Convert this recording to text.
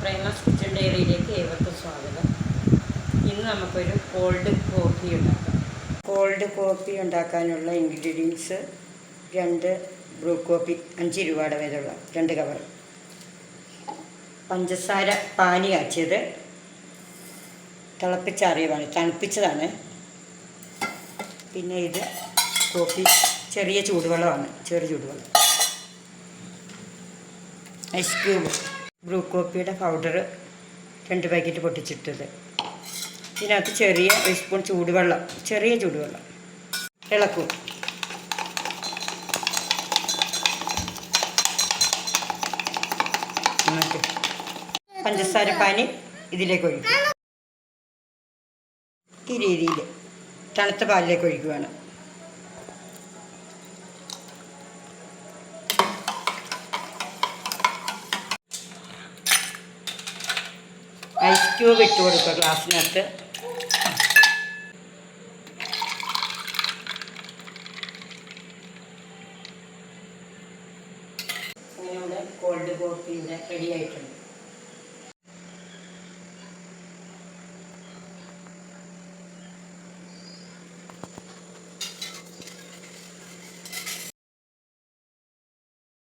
പ്രേമസ് kitchen ഡയറിയിലേക്ക് ഏവർക്കും സ്വാഗതം. ഇന്ന് നമുക്കൊരു കോൾഡ് കോഫി ഉണ്ടാക്കാം. കോൾഡ് കോഫി ഉണ്ടാക്കാനുള്ള ഇൻഗ്രീഡിയൻസ് രണ്ട് ബ്രൂ കോഫി അഞ്ച് രൂപയുടെ വിലയുള്ള രണ്ട് കവർ. പഞ്ചസാര പാനി കാച്ചിയത്. തിളപ്പിച്ചാറിയതാണ് തണുപ്പിച്ചതാണ്. പിന്നെ ഇത് കോഫി ചെറിയ ചൂടുവെള്ളമാണ് ചെറിയ ചൂടുവെള്ളം. ഐസ് ക്യൂബ് ബ്രൂ കോപ്പിയുടെ പൗഡർ രണ്ട് പാക്കറ്റ് പൊട്ടിച്ചിട്ടത്. ഇതിനകത്ത് ചെറിയ ഒരു സ്പൂൺ ചൂടുവെള്ളം ചെറിയ ചൂടുവെള്ളം. ഇളക്കും. പഞ്ചസാര പാനി ഇതിലേക്ക് ഒഴിക്കും. ഈ രീതിയിൽ തണുത്ത പാലിലേക്ക് ഒഴിക്കുകയാണ് ഐസ് ക്യൂബ് ഇട്ട് കൊടുക്കുക ഗ്ലാസ്സിനകത്ത്. ഇവിടെ കോൾഡ് കോഫി ഇവിടെ റെഡി ആയിട്ടുണ്ട്.